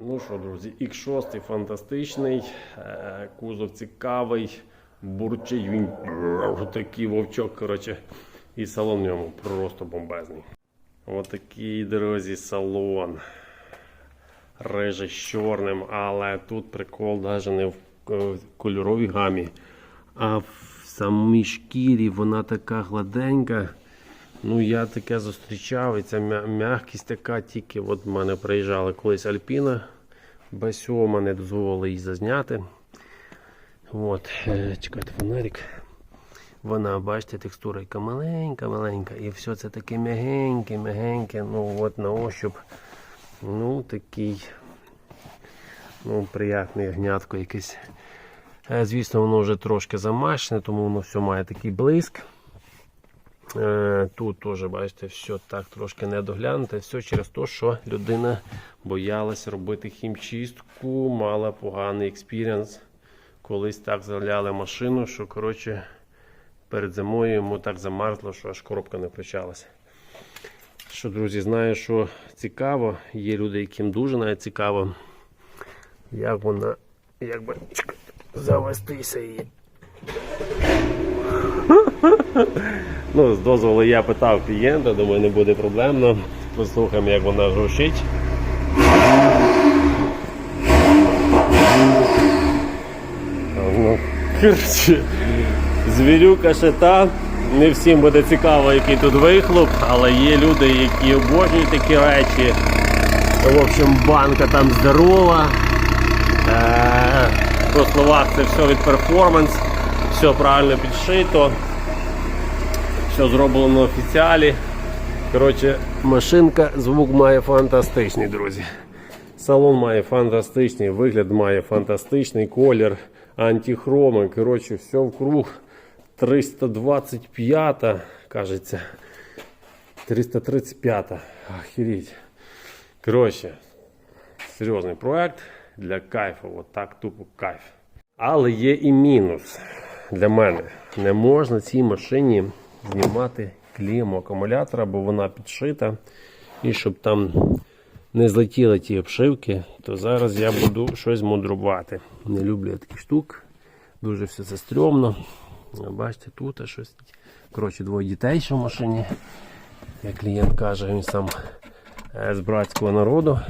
Ну що, друзі, X6 фантастичний, е, кузов цікавий, бурчить він такий вовчок, коротше, і салон в ньому просто бомбезний. Отакий, друзі, салон. Рижий з чорним, але тут прикол навіть не в е, кольоровій гамі, а в самій шкірі вона така гладенька. Ну, я таке зустрічав, і ця м'якість така, тільки от в мене приїжджала колись Альпіна. Без мене дозволили її зазняти. От, е, чекайте, фонарик. Вона, бачите, текстура яка маленька, маленька, і все це таке м'ягеньке, м'ягеньке, ну от на ощуп. Ну, такий, ну, приятний гнятко якесь. Е, Звісно, воно вже трошки замащене, тому воно все має такий блиск. Е, Тут теж, бачите, все так трошки недоглянуте. Все через те, що людина боялась робити хімчистку, мала поганий експірієнс. Колись так заляли машину, що коротше, перед зимою йому так замерзло, що аж коробка не включалася. Що, друзі, знаю, що цікаво. Є люди, яким дуже навіть цікаво, як вона, як би завестися її. Ну, з дозволу я питав клієнта, думаю, не буде проблемно. Послухаємо, як вона грошить. Ну, коротше, звірюка ще та. Не всім буде цікаво, який тут вихлоп, але є люди, які обожнюють такі речі. В общем, банка там здорова. Е, По словах це все від перформанс, все правильно підшито, все зроблено на офіціалі. Коротше, машинка, звук має фантастичний, друзі. Салон має фантастичний, вигляд має фантастичний, колір, антихроми. Коротше, все вкруг. 325, кажеться. 335. Охереть. Коротше, серйозний проект для кайфу. От так тупо кайф. Але є і мінус для мене. Не можна цій машині знімати клеймо акумулятора, бо вона підшита. І щоб там не злетіли ті обшивки, то зараз я буду щось мудрувати. Не люблю я таких штук. Дуже все це стрьомно. Бачите, тут щось. Коротше, двоє дітей ще в машині. Як клієнт каже, він сам е, з братського народу.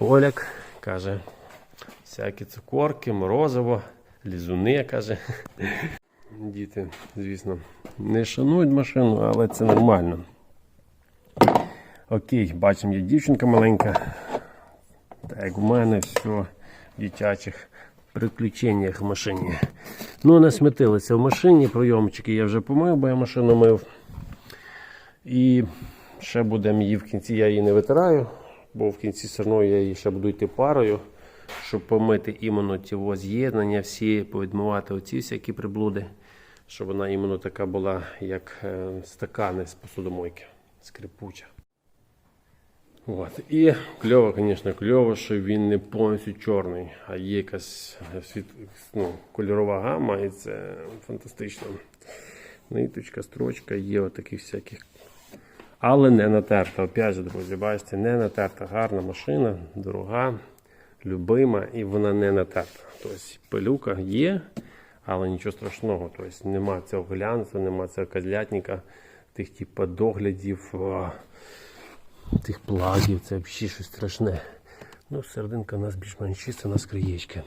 Оляк каже, всякі цукорки, морозиво, лізуни, каже. Діти, звісно, не шанують машину, але це нормально. Окей, бачимо, є дівчинка маленька. Так, як у мене все в дитячих приключеннях в машині. Ну, насмітилися в машині, прийомчики я вже помив, бо я машину мив. І ще будемо її в кінці, я її не витираю, бо в кінці все одно я її ще буду йти парою, щоб помити іменно ті з'єднання, всі, повідмивати оці всякі приблуди, щоб вона іменно така була, як е, стакани з посудомойки, скрипуча. От. І кльово, звісно, кльово, що він не повністю чорний, а є якась світ, ну, кольорова гама, і це фантастично. Ниточка, строчка, є отаких всяких. Але не натерта. Опять же, друзі, бачите, не натерта. Гарна машина, дорога, любима, і вона не натерта. Тобто пилюка є, але нічого страшного. Тобто нема цього глянцю, нема цього козлятника, тих типу доглядів. тих плагів, це взагалі щось страшне. Ну, серединка у нас більш-менш чиста, у нас краєчки.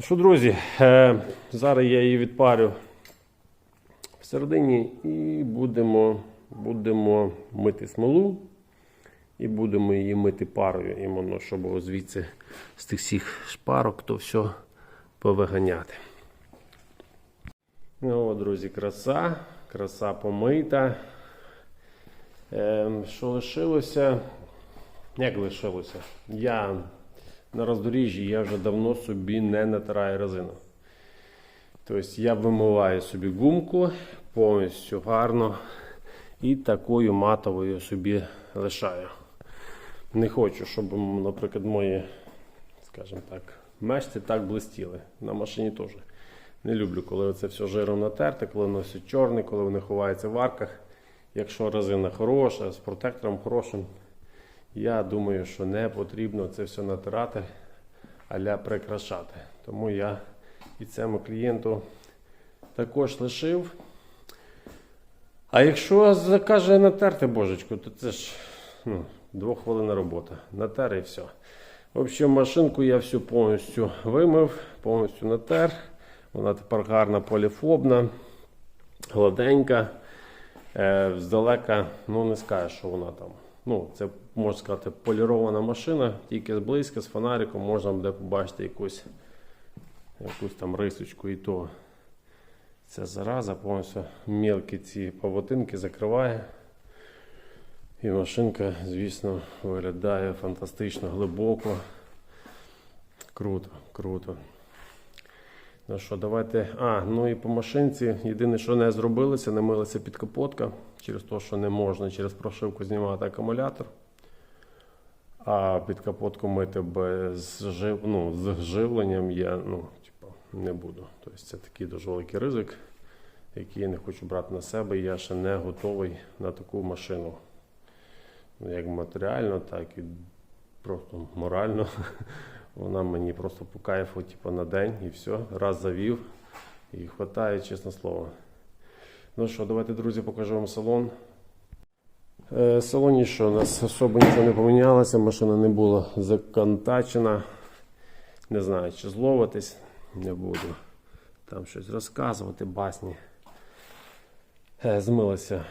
Що, друзі, е, зараз я її відпарю всередині і будемо, будемо мити смолу. І будемо її мити парою, іменно, щоб звідси з тих всіх шпарок то все повиганяти. Ну, друзі, краса, краса помита. Ем, Що лишилося? Як лишилося? Я на роздоріжжі я вже давно собі не натираю резину. Тобто я вимиваю собі гумку повністю гарно і такою матовою собі лишаю. Не хочу, щоб, наприклад, мої, скажімо так, мешти так блистіли. На машині теж. Не люблю, коли це все жиром натерте, коли воно все чорне, коли воно ховається в арках. Якщо резина хороша, з протектором хорошим, Я думаю, що не потрібно це все натирати, аля прикрашати. Тому я і цьому клієнту також лишив. А якщо закаже натерти божечку, то це ж ну, двохвилинна робота. Натер і все. В общем, машинку я всю повністю вимив, повністю натер. Вона тепер гарна поліфобна, гладенька. Е, здалека, ну не скажеш, що вона там. Ну, це можна сказати полірована машина, тільки зблизька, з фонариком можна буде побачити якусь, якусь там рисочку і то. Ця зараза повністю мелкі ці павутинки закриває. І машинка, звісно, виглядає фантастично глибоко. Круто, круто. Ну що, давайте. А, ну і по машинці. Єдине, що не зробилося, не милася підкапотка через те, що не можна через прошивку знімати акумулятор. А підкапотку мити без жив... ну, з живленням я ну, типу, не буду. Тобто це такий дуже великий ризик, який я не хочу брати на себе. Я ще не готовий на таку машину. Як матеріально, так і просто морально. Вона мені просто по кайфу, типу, на день і все. Раз завів і хватає, чесне слово. Ну що, давайте, друзі, покажу вам салон. Е, в салоні що, у нас особо нічого не помінялося, машина не була законтачена. Не знаю, чи зловитись, не буду там щось розказувати, басні. Е, Змилася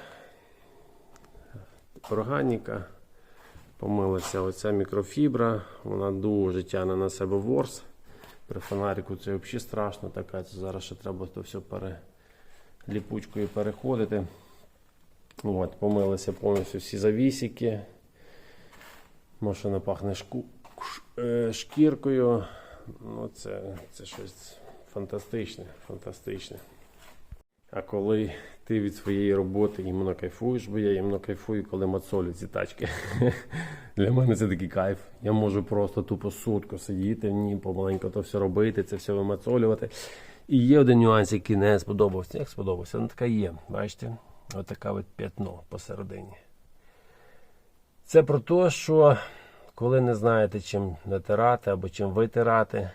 органіка. Помилася оця мікрофібра, вона дуже тягне на себе ворс. При фонарику це взагалі страшно, така це зараз ще треба то все пере... ліпучкою переходити. От, помилися повністю всі завісики. Машина пахне шку... е, шкіркою. Ну, це, це щось фантастичне, фантастичне. А коли ти від своєї роботи іменно кайфуєш, бо я іменно кайфую, коли мацолю ці тачки. Для мене це такий кайф. Я можу просто тупо сутку сидіти в ній, помаленьку то все робити, це все вимацолювати. І є один нюанс, який не сподобався. Як сподобався? Вона така є. Бачите? Отака от п'ятно посередині. Це про те, що коли не знаєте, чим натирати або чим витирати,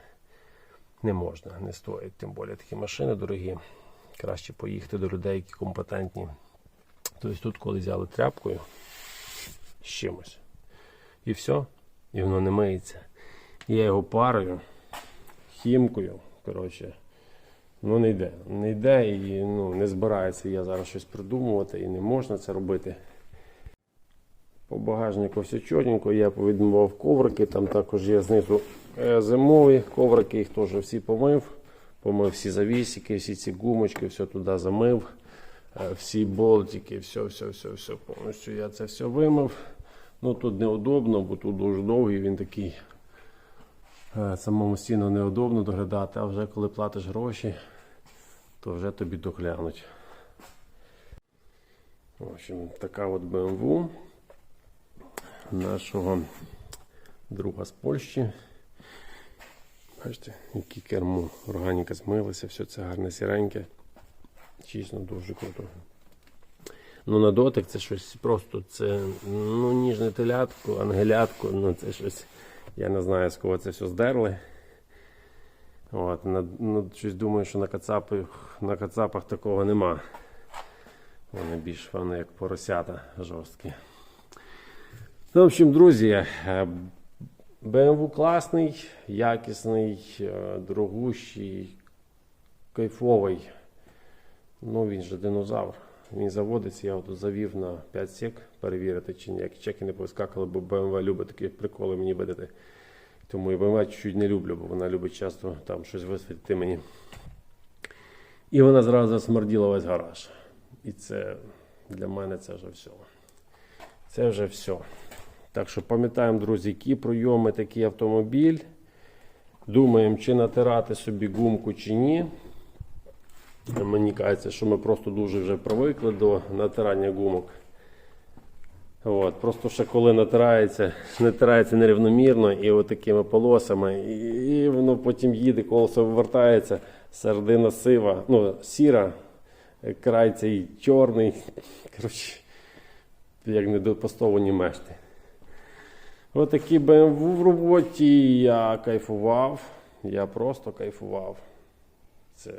не можна, не стоїть. Тим більше такі машини дорогі. Краще поїхати до людей, які компетентні. Тобто тут, коли взяли тряпкою з чимось. І все, і воно не миється. Я його парою, хімкою, коротше, ну не йде. Не йде і ну, не збирається я зараз щось придумувати і не можна це робити. По багажнику все чотенько, я повідмував коврики, там також є знизу е, зимові коврики, їх теж всі помив. Помив всі завісики, всі ці гумочки, все туди замив, е, всі болтики, все, все, все, все повністю я це все вимив. Ну тут неудобно, бо тут дуже довгий, він такий е, самому стіну неудобно доглядати, а вже коли платиш гроші, то вже тобі доглянуть. В общем, така от BMW нашого друга з Польщі. Бачите, які кермо, органіка змилася, все це гарне сіреньке. Чесно, дуже круто. Ну, на дотик це щось просто, це ну, ніжне телятко, ангелятко, ну це щось. Я не знаю, з кого це все здерли. От, на, ну, щось думаю, що на кацапах, на кацапах такого нема. Вони більш вони як поросята жорсткі. Ну, в общем, друзі, е, BMW класний, якісний, е, дорогущий, кайфовий. Ну, він же динозавр. Він заводиться, я от завів на 5 сек перевірити, чи ніякі чеки не повискакали, бо BMW любить такі приколи мені видати. Тому і BMW чуть-чуть не люблю, бо вона любить часто там щось висвітити мені. І вона зразу засмерділа весь гараж. І це для мене це вже все. Це вже все. Так що пам'ятаємо, друзі, які пройоми такий автомобіль. Думаємо, чи натирати собі гумку, чи ні. Мені кажеться, що ми просто дуже вже привикли до натирання гумок. От, Просто ще коли натирається, натирається нерівномірно і от такими полосами, і, і воно потім їде, колесо вивертається, середина сива, ну, сіра, край цей чорний. Коротше, як не до мешти. Отакий BMW в роботі. Я кайфував. Я просто кайфував. Це.